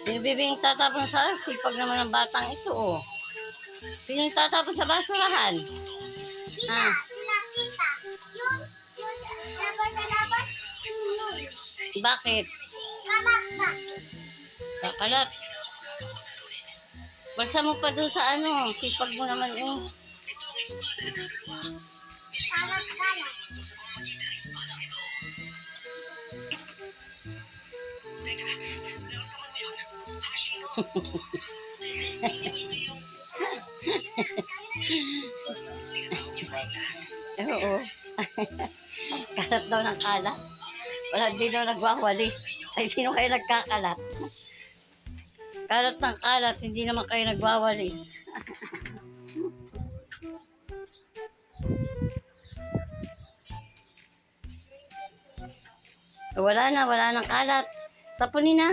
Sino bibing tatapon sa sipag naman ng batang ito, oh. Sino yung tatapon sa basurahan? Kita, Ah. sila kita. Yung, yung labas sa labas, tulog. Bakit? Kamak ba? Kakalat. Balsa mo pa doon sa ano, sipag mo naman, oh. Kamak ka na. Oo. kalat daw ng kalat. Wala din daw nagwawalis. Ay, sino kayo nagkakalat? Kalat ng kalat, hindi naman kayo nagwawalis. wala na, wala nang kalat. Tapunin na.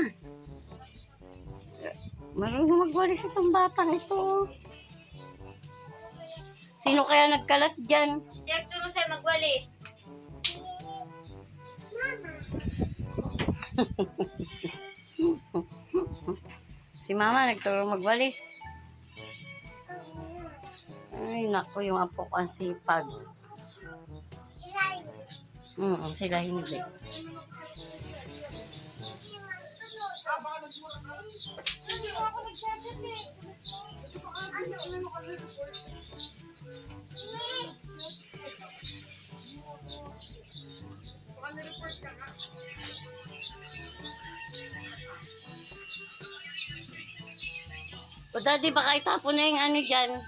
Marunong magwalis itong batang ito. Sino kaya nagkalat dyan? Siya turo sa'yo magwalis. Si mama nagturo magwalis. Ay, naku, yung apo ko ang sipag. Sila yun. Mm, sila hindi. O daddy, baka itapon na yung ano dyan.